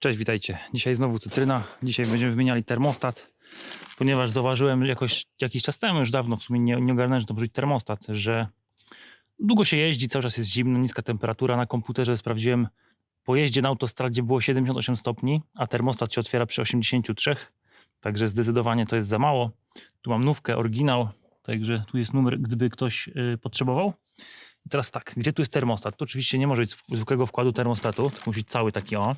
Cześć, witajcie. Dzisiaj znowu cytryna. Dzisiaj będziemy wymieniali termostat, ponieważ zauważyłem jakoś, jakiś czas temu, już dawno w sumie nie, nie że to może być termostat, że długo się jeździ, cały czas jest zimno, niska temperatura. Na komputerze sprawdziłem, po jeździe na autostradzie było 78 stopni, a termostat się otwiera przy 83, także zdecydowanie to jest za mało. Tu mam nówkę, oryginał, także tu jest numer, gdyby ktoś y, potrzebował. I teraz tak, gdzie tu jest termostat? Tu oczywiście nie może być zwykłego wkładu termostatu, to musi być cały taki o.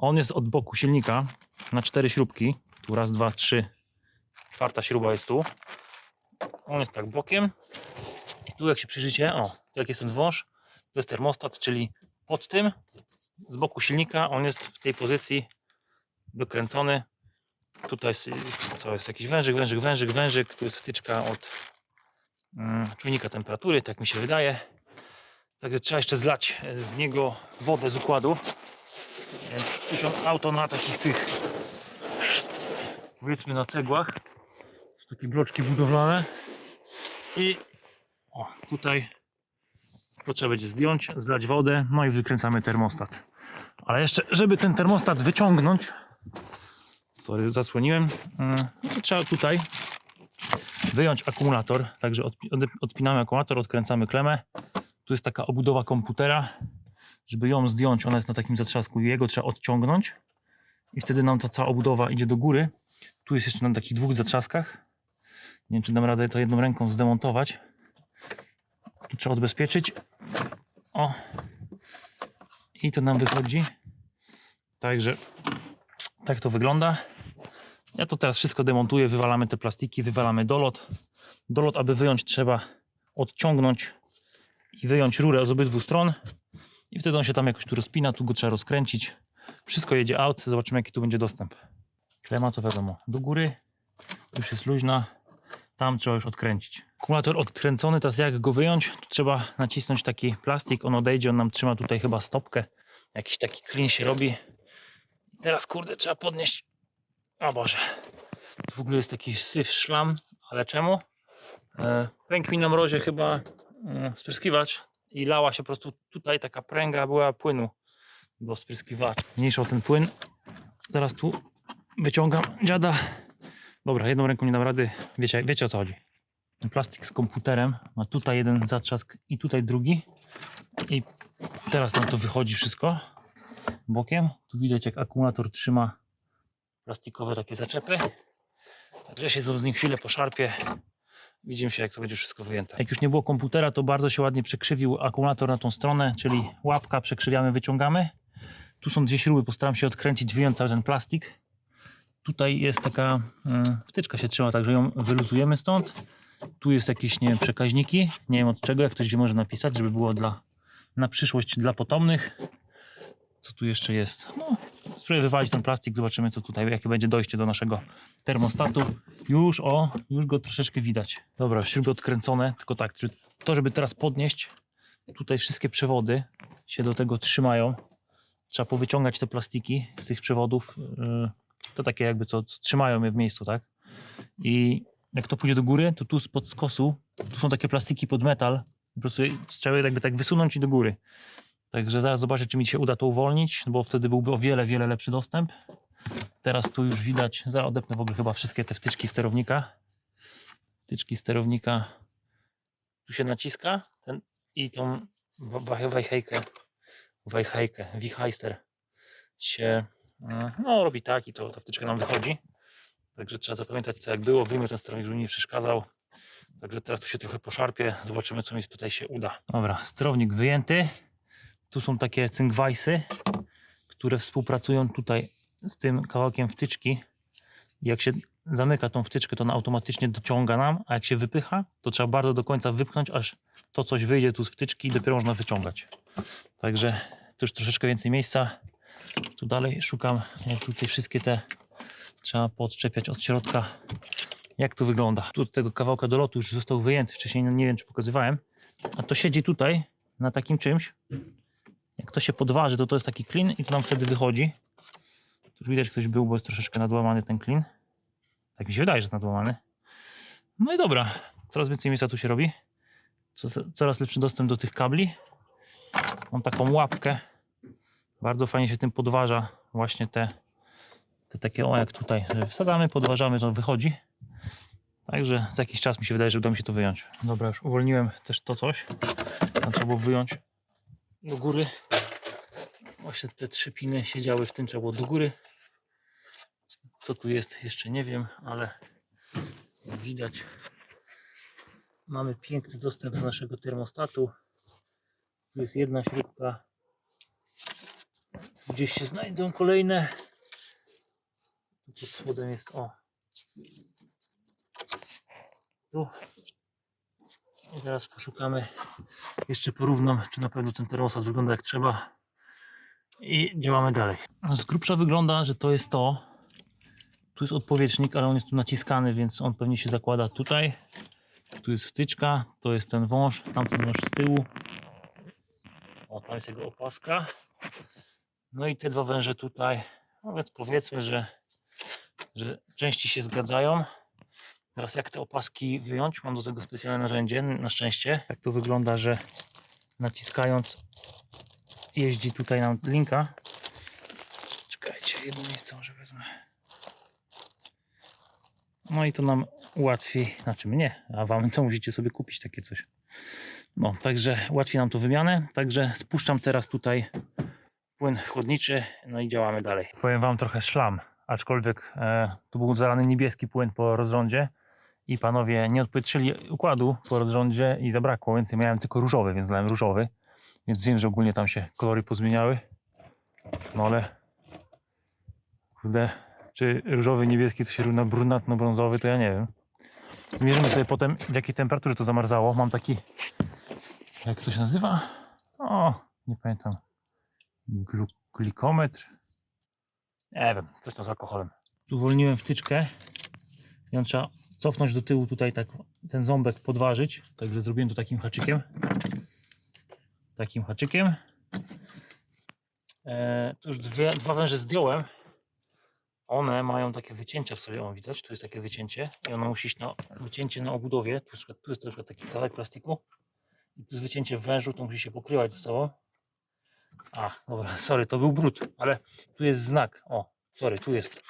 On jest od boku silnika na cztery śrubki. Tu raz, dwa, trzy. Czwarta śruba jest tu. On jest tak bokiem. I tu jak się przyjrzycie, o, jak jest ten wąż, to jest termostat, czyli pod tym, z boku silnika, on jest w tej pozycji dokręcony. Tutaj jest, co jest jakiś wężyk, wężyk, wężyk, wężyk. Tu jest wtyczka od mm, czujnika temperatury, tak mi się wydaje. Także trzeba jeszcze zlać z niego wodę z układu. Więc mam auto na takich tych, powiedzmy na cegłach. To takie bloczki budowlane. I o, tutaj to trzeba będzie zdjąć, zlać wodę, no i wykręcamy termostat. Ale jeszcze, żeby ten termostat wyciągnąć, sorry, zasłoniłem, mm, to trzeba tutaj wyjąć akumulator. Także odpinamy akumulator, odkręcamy klemę. Tu jest taka obudowa komputera żeby ją zdjąć, ona jest na takim zatrzasku jego trzeba odciągnąć i wtedy nam ta cała obudowa idzie do góry. Tu jest jeszcze na takich dwóch zatrzaskach. Nie wiem, czy dam radę to jedną ręką zdemontować. Tu trzeba odbezpieczyć. O. I to nam wychodzi. Także tak to wygląda. Ja to teraz wszystko demontuję, wywalamy te plastiki, wywalamy dolot. Dolot, aby wyjąć, trzeba odciągnąć i wyjąć rurę z obydwu stron. I wtedy on się tam jakoś tu rozpina, tu go trzeba rozkręcić. Wszystko jedzie out, zobaczymy jaki tu będzie dostęp. Klema to wiadomo, do góry, już jest luźna, tam trzeba już odkręcić. Akumulator odkręcony, teraz jak go wyjąć, tu trzeba nacisnąć taki plastik, on odejdzie, on nam trzyma tutaj chyba stopkę. Jakiś taki klin się robi. Teraz kurde, trzeba podnieść. O Boże. Tu w ogóle jest taki syf, szlam, ale czemu? E, pękł mi na mrozie chyba mm, spryskiwacz i lała się po prostu tutaj taka pręga była płynu do spryskiwacza. Mniejsza o ten płyn. Teraz tu wyciągam dziada. Dobra, jedną ręką nie dam rady. Wiecie, wiecie o co chodzi. Plastik z komputerem. Ma tutaj jeden zatrzask i tutaj drugi. I teraz nam to wychodzi wszystko bokiem. Tu widać jak akumulator trzyma plastikowe takie zaczepy. Także się z nich chwilę poszarpie. Widzimy się, jak to będzie wszystko wyjęte. Jak już nie było komputera, to bardzo się ładnie przekrzywił akumulator na tą stronę, czyli łapka, przekrzywiamy, wyciągamy. Tu są dwie śruby, postaram się odkręcić, wyjąć cały ten plastik. Tutaj jest taka mm, wtyczka się trzyma, także ją wyluzujemy stąd. Tu jest jakieś, nie wiem, przekaźniki, nie wiem od czego, jak ktoś może napisać, żeby było dla, na przyszłość dla potomnych. Co tu jeszcze jest? No, spróbuję wywalić ten plastik, zobaczymy co tutaj, jakie będzie dojście do naszego termostatu. Już, o, już go troszeczkę widać. Dobra, śruby odkręcone, tylko tak, to żeby teraz podnieść, tutaj wszystkie przewody się do tego trzymają. Trzeba powyciągać te plastiki z tych przewodów, yy, to takie jakby co, co trzymają je w miejscu, tak? I jak to pójdzie do góry, to tu spod skosu, tu są takie plastiki pod metal, po prostu trzeba je jakby tak wysunąć i do góry. Także zaraz zobaczę, czy mi się uda to uwolnić, bo wtedy byłby o wiele, wiele lepszy dostęp. Teraz tu już widać, zaraz odepnę w ogóle chyba wszystkie te wtyczki sterownika. Wtyczki sterownika. Tu się naciska ten, i tą wa- wa- wajchejkę, wajchejkę, wichajster się mm, no, robi tak i to ta wtyczka nam wychodzi. Także trzeba zapamiętać co jak było, wyjmę ten sterownik, żeby mi nie przeszkadzał. Także teraz tu się trochę poszarpię, zobaczymy co mi tutaj się uda. Dobra, sterownik wyjęty. Tu są takie cynkwajsy, które współpracują tutaj z tym kawałkiem wtyczki. Jak się zamyka tą wtyczkę, to ona automatycznie dociąga nam, a jak się wypycha, to trzeba bardzo do końca wypchnąć, aż to coś wyjdzie tu z wtyczki i dopiero można wyciągać. Także tu już troszeczkę więcej miejsca. Tu dalej szukam, jak tutaj wszystkie te trzeba podczepiać od środka. Jak to wygląda? Tu tego kawałka do lotu już został wyjęty. Wcześniej nie wiem, czy pokazywałem. A to siedzi tutaj na takim czymś. Jak to się podważy, to to jest taki klin i to nam wtedy wychodzi. Tu już widać, ktoś był, bo jest troszeczkę nadłamany ten klin. Tak mi się wydaje, że jest nadłamany. No i dobra, coraz więcej miejsca tu się robi. Co, coraz lepszy dostęp do tych kabli. Mam taką łapkę Bardzo fajnie się tym podważa właśnie te, te takie o jak tutaj, że wsadzamy, podważamy, to wychodzi. Także za jakiś czas mi się wydaje, że uda mi się to wyjąć. Dobra, już uwolniłem też to coś. Tam trzeba było wyjąć do góry. Właśnie te trzy piny siedziały w tym, trzeba było do góry. Co tu jest, jeszcze nie wiem, ale widać, mamy piękny dostęp do naszego termostatu. Tu jest jedna śrubka. Gdzieś się znajdą kolejne. Pod spodem jest o. Tu. I teraz poszukamy. Jeszcze porównam, czy na pewno ten termostat wygląda jak trzeba. I działamy dalej. Z grubsza wygląda, że to jest to. Tu jest odpowietrznik, ale on jest tu naciskany, więc on pewnie się zakłada tutaj. Tu jest wtyczka, to jest ten wąż, tamten wąż z tyłu. O, tam jest jego opaska. No i te dwa węże tutaj. No więc powiedzmy, że, że części się zgadzają. Teraz jak te opaski wyjąć? Mam do tego specjalne narzędzie, na szczęście. Jak to wygląda, że naciskając jeździ tutaj nam linka. Czekajcie, jedno miejsce może wezmę. No i to nam ułatwi, znaczy mnie, a wam to musicie sobie kupić takie coś. No, także ułatwi nam to wymianę. Także spuszczam teraz tutaj płyn chłodniczy, no i działamy dalej. Powiem wam trochę szlam, aczkolwiek e, tu był zalany niebieski płyn po rozrządzie i panowie nie odpowietrzyli układu po rozrządzie i zabrakło, więc miałem tylko różowy, więc dałem różowy. Więc wiem, że ogólnie tam się kolory pozmieniały. No ale kurde, czy różowy, niebieski to się równa brunatno-brązowy, to ja nie wiem. Zmierzymy sobie potem w jakiej temperaturze to zamarzało. Mam taki, jak to się nazywa? O, nie pamiętam. Glikometr. Nie wiem, coś tam z alkoholem. Uwolniłem wtyczkę. Ją trzeba cofnąć do tyłu tutaj tak ten ząbek podważyć. Także zrobiłem to takim haczykiem. Takim haczykiem. E, już dwie, dwa węże zdjąłem. One mają takie wycięcia w sobie, o widać, tu jest takie wycięcie i ono musi iść na wycięcie na obudowie. Tu, tu jest na przykład taki kawałek plastiku i tu jest wycięcie w wężu, to musi się pokrywać ze sobą. A, dobra, sorry, to był brud, ale tu jest znak. O, sorry, tu jest.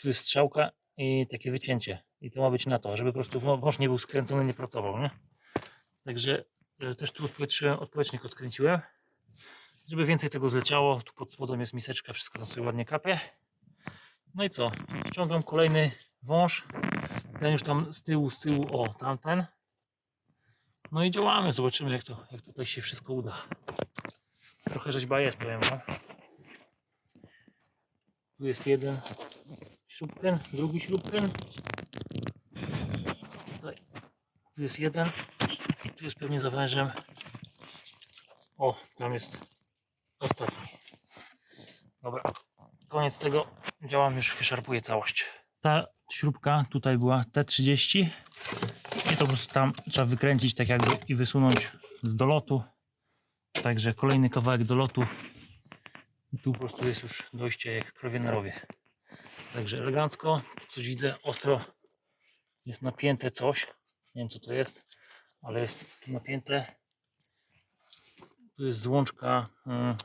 Tu jest strzałka i takie wycięcie. I to ma być na to, żeby po prostu wą- wąż nie był skręcony, nie pracował, nie? Także e, też tu odpowietrzyłem, odpowietrznik odkręciłem, żeby więcej tego zleciało. Tu pod spodem jest miseczka, wszystko tam sobie ładnie kapie. No i co? Wciągam kolejny wąż. Ten już tam z tyłu, z tyłu, o, tamten. No i działamy, zobaczymy jak to, jak tutaj się wszystko uda. Trochę rzeźba jest, powiem wam. Tu jest jeden śrubken, drugi śrubken. Tu jest jeden i tu jest pewnie za wężem. O, tam jest ostatni. Dobra, koniec tego. Działam, już wyszarpuję całość. Ta śrubka tutaj była T30 i to po prostu tam trzeba wykręcić tak jakby i wysunąć z dolotu. Także kolejny kawałek dolotu. I tu po prostu jest już dojście jak krowie na rowie. Także elegancko. Coś widzę ostro. Jest napięte coś. Nie wiem co to jest, ale jest napięte. Tu jest złączka mm,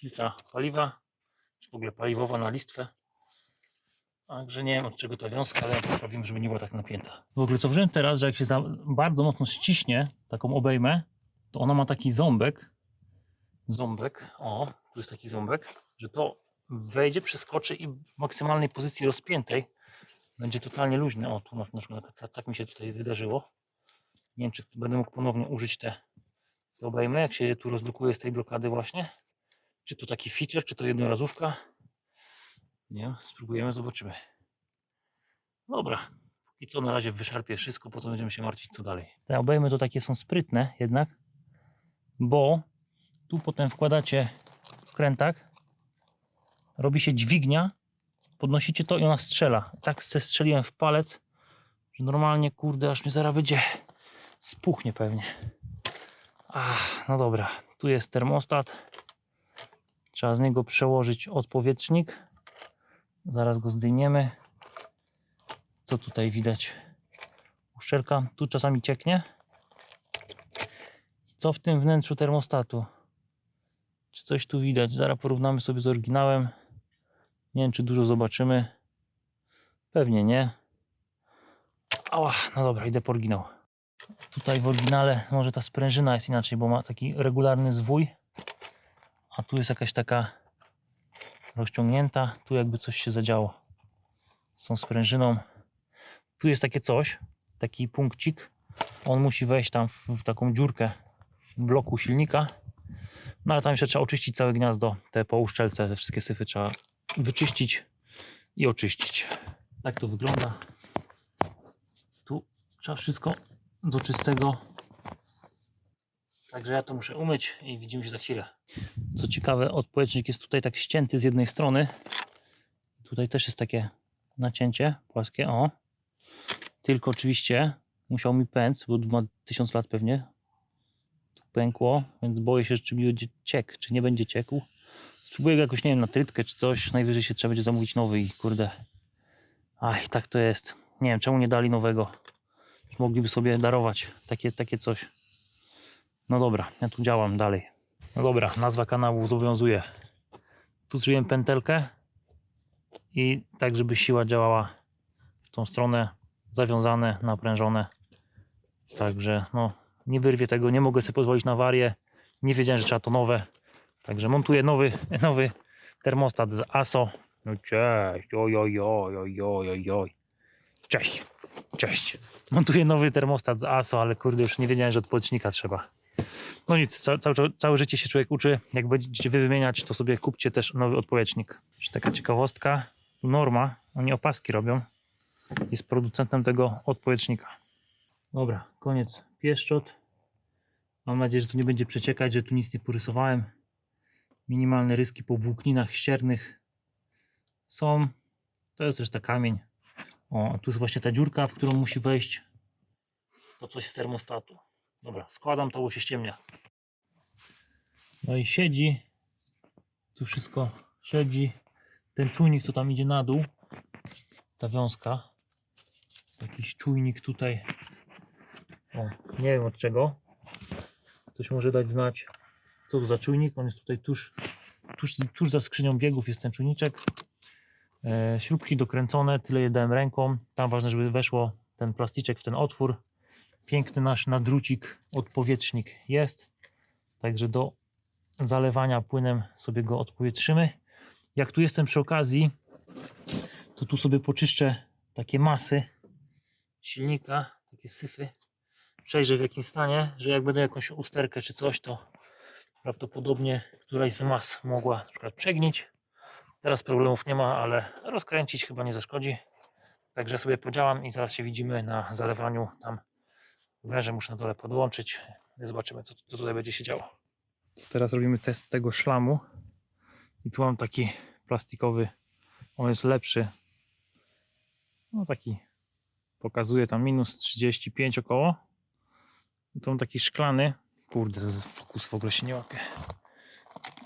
filtra paliwa, czy w ogóle paliwowa na listwę. Także nie wiem od czego ta wiązka, ale poprawimy, żeby nie była tak napięta. W ogóle co wziąłem teraz, że jak się bardzo mocno ściśnie taką obejmę, to ona ma taki ząbek. Ząbek, o, tu jest taki ząbek, że to wejdzie, przeskoczy i w maksymalnej pozycji rozpiętej będzie totalnie luźne. O, tu przykład tak, tak mi się tutaj wydarzyło. Nie wiem, czy będę mógł ponownie użyć te, te obejmy, jak się tu rozblokuje z tej blokady właśnie. Czy to taki feature, czy to jednorazówka. Nie wiem, spróbujemy, zobaczymy. Dobra. I co na razie wyszarpię wszystko, potem będziemy się martwić co dalej. Te obejmy to takie są sprytne jednak, bo tu potem wkładacie w krętak, robi się dźwignia, podnosicie to i ona strzela. Tak se strzeliłem w palec, że normalnie kurde, aż mi zaraz będzie spuchnie pewnie. Ach, no dobra, tu jest termostat. Trzeba z niego przełożyć odpowietrznik. Zaraz go zdejmiemy. Co tutaj widać? Uszczelka tu czasami cieknie. Co w tym wnętrzu termostatu? Czy coś tu widać? Zaraz porównamy sobie z oryginałem. Nie wiem, czy dużo zobaczymy. Pewnie nie. Ała, no dobra, idę po oryginał. Tutaj w oryginale może ta sprężyna jest inaczej, bo ma taki regularny zwój. A tu jest jakaś taka rozciągnięta. Tu jakby coś się zadziało z tą sprężyną. Tu jest takie coś, taki punkcik. On musi wejść tam w, w taką dziurkę w bloku silnika. No ale tam jeszcze trzeba oczyścić całe gniazdo. Te pouszczelce, te wszystkie syfy trzeba wyczyścić i oczyścić. Tak to wygląda. Tu trzeba wszystko do czystego. Także ja to muszę umyć i widzimy się za chwilę. Co ciekawe, odpowiednik jest tutaj tak ścięty z jednej strony. Tutaj też jest takie nacięcie płaskie, o. Tylko oczywiście musiał mi pęc, bo ma 1000 lat pewnie. Tu pękło, więc boję się, czy mi będzie ciek, czy nie będzie ciekł. Spróbuję go jakoś, nie wiem, na trytkę czy coś. Najwyżej się trzeba będzie zamówić nowy i kurde. Aj, tak to jest. Nie wiem, czemu nie dali nowego. Mogliby sobie darować takie, takie coś. No dobra, ja tu działam dalej. No dobra, nazwa kanału zobowiązuje. Tu zrobiłem pętelkę i tak, żeby siła działała w tą stronę, zawiązane, naprężone. Także no, nie wyrwie tego, nie mogę sobie pozwolić na awarię. Nie wiedziałem, że trzeba to nowe. Także montuję nowy, nowy termostat z ASO. No cześć, oj, oj, oj, oj, oj, oj. Cześć, cześć. Montuję nowy termostat z ASO, ale kurde, już nie wiedziałem, że od trzeba. No nic, ca, całe, całe życie się człowiek uczy. Jak będziecie wy wymieniać, to sobie kupcie też nowy odpowietrznik. Jeszcze taka ciekawostka. Norma, oni opaski robią. Jest producentem tego odpowietrznika. Dobra, koniec pieszczot. Mam nadzieję, że tu nie będzie przeciekać, że tu nic nie porysowałem. Minimalne ryski po włókninach ściernych są. To jest reszta kamień. O, tu jest właśnie ta dziurka, w którą musi wejść to coś z termostatu. Dobra, składam to, bo się ściemnia. No i siedzi. Tu wszystko siedzi. Ten czujnik, co tam idzie na dół, ta wiązka. Jakiś czujnik tutaj. O, nie wiem od czego. Ktoś może dać znać, co to za czujnik. On jest tutaj tuż, tuż, tuż za skrzynią biegów jest ten czujniczek. E, śrubki dokręcone, tyle je dałem ręką. Tam ważne, żeby weszło ten plasticzek w ten otwór. Piękny nasz nadrucik, odpowietrznik jest. Także do zalewania płynem sobie go odpowietrzymy. Jak tu jestem przy okazji, to tu sobie poczyszczę takie masy silnika, takie syfy. Przejrzę w jakim stanie, że jak będę jakąś usterkę czy coś, to prawdopodobnie któraś z mas mogła na przykład przegnić. Teraz problemów nie ma, ale rozkręcić chyba nie zaszkodzi. Także sobie podziałam i zaraz się widzimy na zalewaniu tam węże muszę na dole podłączyć. Zobaczymy, co, co tutaj będzie się działo. Teraz robimy test tego szlamu. I tu mam taki plastikowy. On jest lepszy. No taki pokazuje tam minus 35 około. I tu mam taki szklany. Kurde, fokus w ogóle się nie łapie.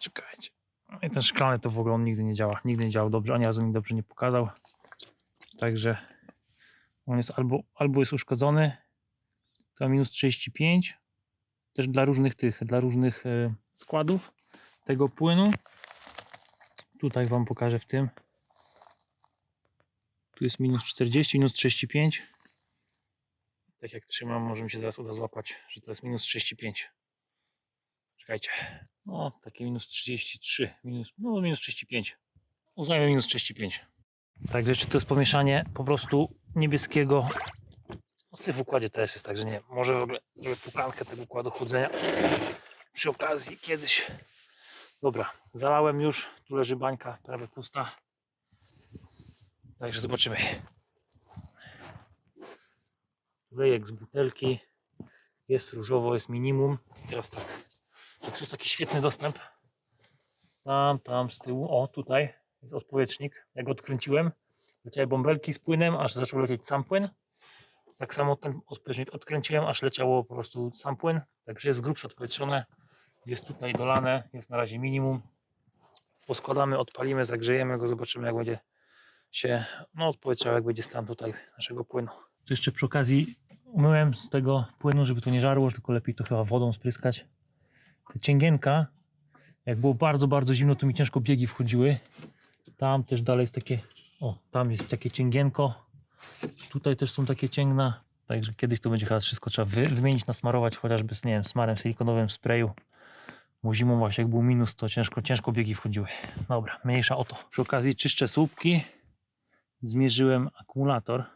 Czekajcie. No I ten szklany to w ogóle on nigdy nie działa. Nigdy nie działał dobrze, ani razu mi dobrze nie pokazał. Także on jest albo, albo jest uszkodzony, to minus 35 też dla różnych tych, dla różnych e, składów tego płynu tutaj wam pokażę w tym tu jest minus 40, minus 35 tak jak trzymam, może mi się zaraz uda złapać, że to jest minus 35 czekajcie no takie minus 33 minus, no minus 35 uznajmy minus 35 także czy to jest pomieszanie po prostu niebieskiego w układzie też jest tak, że nie może w ogóle zrobię pukankę tego układu chłodzenia przy okazji kiedyś. Dobra, zalałem już, tu leży bańka prawie pusta. Także zobaczymy. Lejek z butelki. Jest różowo, jest minimum. I teraz tak. Jak jest taki świetny dostęp. Tam, tam z tyłu. O, tutaj jest odpowietrznik. Jak go odkręciłem, leciały bąbelki z płynem, aż zaczął lecieć sam płyn. Tak samo ten odpowietrznik odkręciłem, aż leciało po prostu sam płyn. Także jest grubsze odpowietrzone. Jest tutaj dolane, jest na razie minimum. Poskładamy, odpalimy, zagrzejemy go, zobaczymy jak będzie się no, odpowietrzał, jak będzie stan tutaj naszego płynu. Tu jeszcze przy okazji umyłem z tego płynu, żeby to nie żarło, tylko lepiej to chyba wodą spryskać. Ta cięgienka Jak było bardzo, bardzo zimno, to mi ciężko biegi wchodziły. Tam też dalej jest takie, o, tam jest takie cięgienko. Tutaj też są takie cięgna. Także kiedyś to będzie chyba wszystko trzeba wy, wymienić, nasmarować chociażby nie wiem, smarem silikonowym, sprayu. Bo zimą właśnie jak był minus, to ciężko, ciężko biegi wchodziły. Dobra, mniejsza o to. Przy okazji czyszczę słupki. Zmierzyłem akumulator.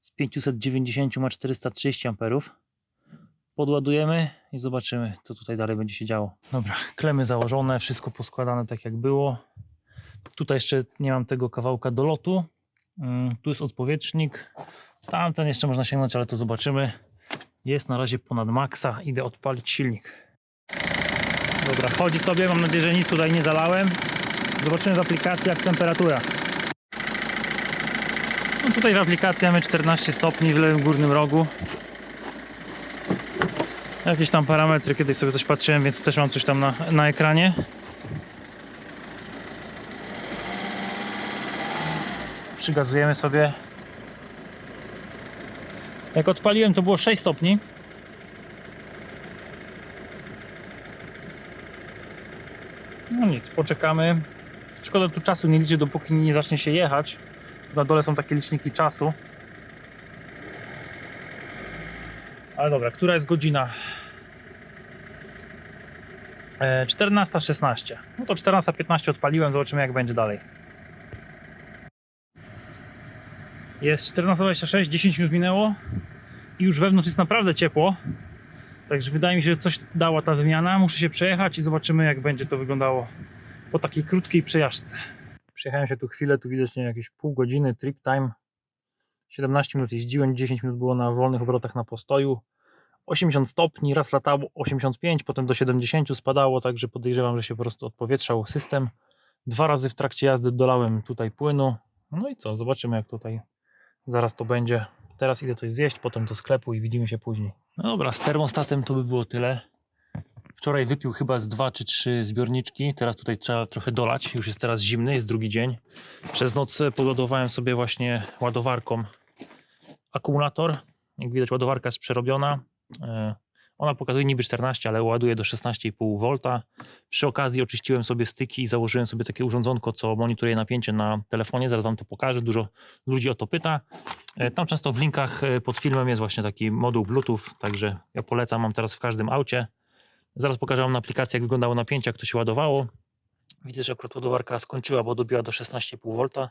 Z 590 ma 430 amperów. Podładujemy i zobaczymy, co tutaj dalej będzie się działo. Dobra, klemy założone, wszystko poskładane tak jak było. Tutaj jeszcze nie mam tego kawałka do lotu. Mm, Tu jest odpowietrznik. Tamten jeszcze można sięgnąć, ale to zobaczymy. Jest na razie ponad maksa. Idę odpalić silnik. Dobra, chodzi sobie. Mam nadzieję, że nic tutaj nie zalałem. Zobaczymy w aplikacji jak temperatura. No tutaj w aplikacji mamy 14 stopni w lewym górnym rogu. Jakieś tam parametry, kiedyś sobie coś patrzyłem, więc też mam coś tam na, na ekranie. Przygazujemy sobie. Jak odpaliłem, to było 6 stopni. No nic, poczekamy. Szkoda tu czasu nie liczy, dopóki nie zacznie się jechać. Na dole są takie liczniki czasu. Ale dobra, która jest godzina? E, 14.16. No to 14.15 odpaliłem, zobaczymy jak będzie dalej. Jest 14.26, 10 minut minęło i już wewnątrz jest naprawdę ciepło. Także wydaje mi się, że coś dała ta wymiana. Muszę się przejechać i zobaczymy jak będzie to wyglądało po takiej krótkiej przejażdżce. Przejechałem się tu chwilę, tu widocznie jakieś pół godziny, trip time. 17 minut jeździłem, 10 minut było na wolnych obrotach na postoju. 80 stopni, raz latało 85, potem do 70 spadało, także podejrzewam, że się po prostu odpowietrzał system. Dwa razy w trakcie jazdy dolałem tutaj płynu. No i co, zobaczymy jak tutaj zaraz to będzie. Teraz idę coś zjeść, potem do sklepu i widzimy się później. No dobra, z termostatem to by było tyle. Wczoraj wypił chyba z dwa czy trzy zbiorniczki. Teraz tutaj trzeba trochę dolać. Już jest teraz zimny, jest drugi dzień. Przez noc podładowałem sobie właśnie ładowarką akumulator. Jak widać, ładowarka jest przerobiona. E, Ona pokazuje niby 14, ale ładuje do 16,5 V. Przy okazji oczyściłem sobie styki i założyłem sobie takie urządzonko, co monitoruje napięcie na telefonie. Zaraz Wam to pokażę. Dużo ludzi o to pyta. E, Tam często w linkach e, pod filmem jest właśnie taki moduł Bluetooth, także ja polecam, mam teraz w każdym aucie. Zaraz pokażę Wam na aplikacji, jak wyglądało napięcie, jak to się ładowało. Widzę, że akurat ładowarka skończyła, bo dobiła do 16,5 V.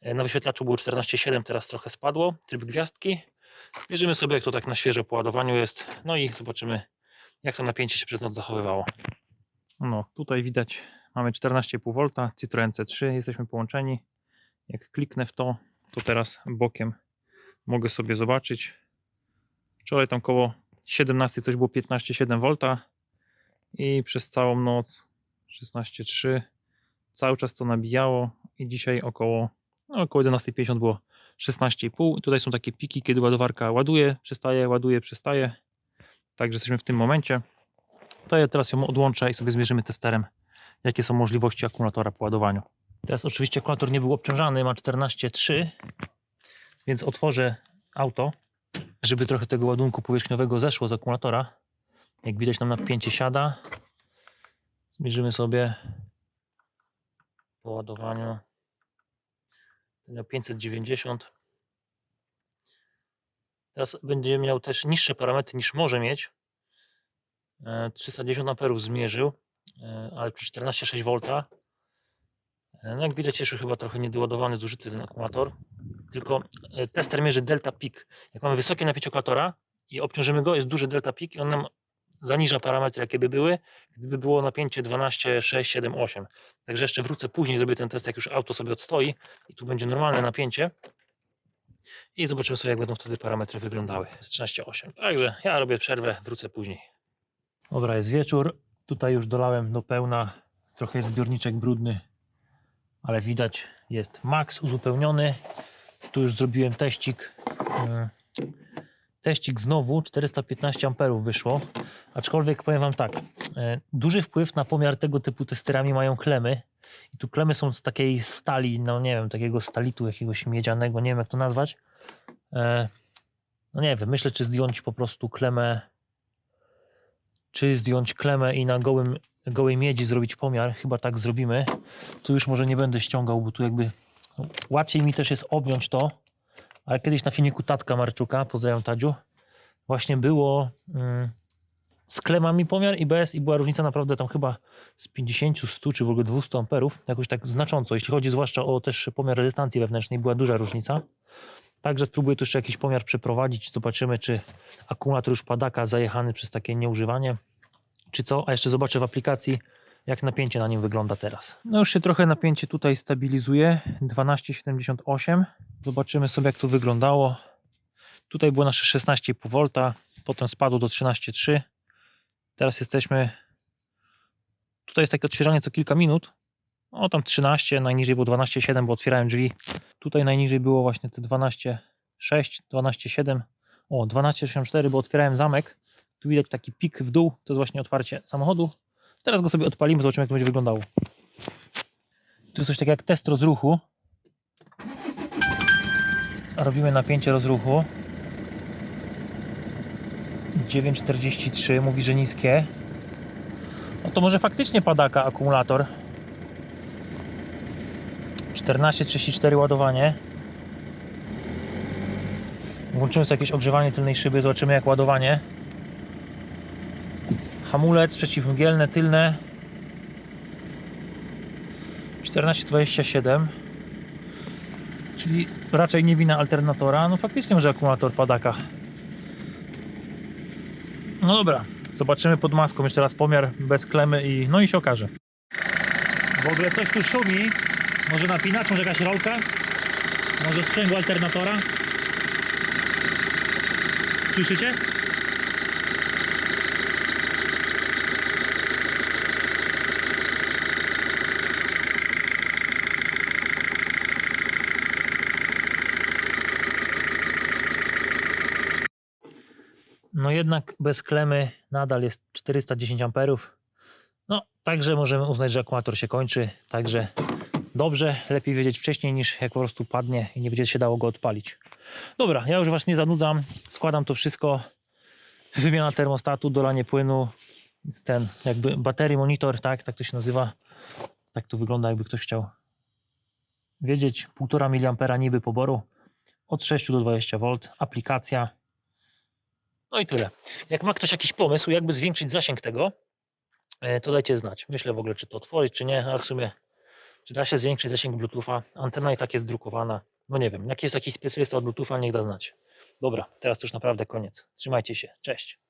E, Na wyświetlaczu było 14,7, teraz trochę spadło. Tryb gwiazdki. Zmierzymy sobie, jak to tak na świeżo po ładowaniu jest. No i zobaczymy, jak to napięcie się przez noc zachowywało. No, tutaj widać, mamy 14,5 V, Citroen C3, jesteśmy połączeni. Jak kliknę w to, to teraz bokiem mogę sobie zobaczyć. Wczoraj tam koło 17 coś było 15,7 V i przez całą noc 16,3 cały czas to nabijało i dzisiaj około, no, około 11.50 było 16,5 i tutaj są takie piki, kiedy ładowarka ładuje, przestaje, ładuje, przestaje. Także jesteśmy w tym momencie. To ja teraz ją odłączę i sobie zmierzymy testerem, jakie są możliwości akumulatora po ładowaniu. Teraz oczywiście akumulator nie był obciążany, ma 14,3, więc otworzę auto, żeby trochę tego ładunku powierzchniowego zeszło z akumulatora. Jak widać nam napięcie siada. Zmierzymy sobie po ładowaniu. Ten miał 590. Teraz będzie miał też niższe parametry niż może mieć. E, 310 amperów zmierzył, e, ale przy 14,6 V. E, No jak widać jeszcze chyba trochę niedoładowany, zużyty ten akumulator. Tylko e, tester mierzy delta peak. Jak mamy wysokie napięcie akumulatora i obciążymy go, jest duży delta peak i on nam zaniża parametry jakie by były, gdyby było napięcie 12, 6, 7, 8. Także jeszcze wrócę później, zrobię ten test, jak już auto sobie odstoi i tu będzie normalne napięcie. I zobaczymy sobie, jak będą wtedy parametry wyglądały z 13,8. Także ja robię przerwę, wrócę później. Dobra, jest wieczór. Tutaj już dolałem do pełna. Trochę jest zbiorniczek brudny, ale widać jest max uzupełniony. Tu już zrobiłem teścik. Teścik znowu 415 amperów wyszło. Aczkolwiek powiem Wam tak, e, duży wpływ na pomiar tego typu testerami mają klemy. I tu klemy są z takiej stali, no nie wiem, takiego stalitu jakiegoś miedzianego, nie wiem jak to nazwać. E, No nie wiem, myślę czy zdjąć po prostu klemę, czy zdjąć klemę i na gołym gołej miedzi zrobić pomiar, chyba tak zrobimy. Tu już może nie będę ściągał, bo tu jakby no, łatwiej mi też jest objąć to, ale kiedyś na filmiku Tatka Marczuka, pozdrawiam Tadziu, właśnie było mm, z klemami pomiar i bez i była różnica naprawdę tam chyba z 50, 100 czy w ogóle 200 amperów, jakoś tak znacząco, jeśli chodzi zwłaszcza o też pomiar rezystancji wewnętrznej, była duża różnica. Także spróbuję tu jeszcze jakiś pomiar przeprowadzić, zobaczymy czy akumulator już padaka zajechany przez takie nieużywanie, czy co, a jeszcze zobaczę w aplikacji jak napięcie na nim wygląda teraz. No już się trochę napięcie tutaj stabilizuje, 12,78. Zobaczymy sobie jak to wyglądało. Tutaj było nasze 16,5 V, potem spadło do 13,3. Teraz jesteśmy, tutaj jest takie odświeżanie co kilka minut. O tam 13, najniżej było 12,7, bo otwierałem drzwi. Tutaj najniżej było właśnie te 12,6, 12,7. O, 12,64, bo otwierałem zamek. Tu widać taki pik w dół, to jest właśnie otwarcie samochodu. Teraz go sobie odpalimy, zobaczymy jak to będzie wyglądało. Tu jest coś takiego jak test rozruchu. Robimy napięcie rozruchu. 9,43 mówi, że niskie. No to może faktycznie padaka akumulator. 14,34 ładowanie. Włączymy sobie jakieś ogrzewanie tylnej szyby, zobaczymy jak ładowanie. Hamulec przeciwmgielne, tylne 14,27 czyli raczej nie wina alternatora. No faktycznie może akumulator padaka. No dobra, zobaczymy pod maską jeszcze raz pomiar bez klemy i no i się okaże. W ogóle coś tu szumi. Może napinacz, może jakaś rolka? Może sprzęgło alternatora? Słyszycie? No jednak bez klemy nadal jest 410 amperów. No, także możemy uznać, że akumulator się kończy. Także dobrze, lepiej wiedzieć wcześniej niż jak po prostu padnie i nie będzie się dało go odpalić. Dobra, ja już Was nie zanudzam. Składam to wszystko. Wymiana termostatu, dolanie płynu, ten jakby baterii monitor, tak, tak to się nazywa. Tak to wygląda, jakby ktoś chciał wiedzieć. 1,5 mA niby poboru. Od 6 do 20 V. Aplikacja. No i tyle. Jak ma ktoś jakiś pomysł, jakby zwiększyć zasięg tego, e, to dajcie znać. Myślę w ogóle, czy to otworzyć, czy nie, ale w sumie, czy da się zwiększyć zasięg Bluetootha. Antena i tak jest drukowana. No nie wiem, jak jest jakiś specjalista od Bluetootha, niech da znać. Dobra, teraz już naprawdę koniec. Trzymajcie się. Cześć.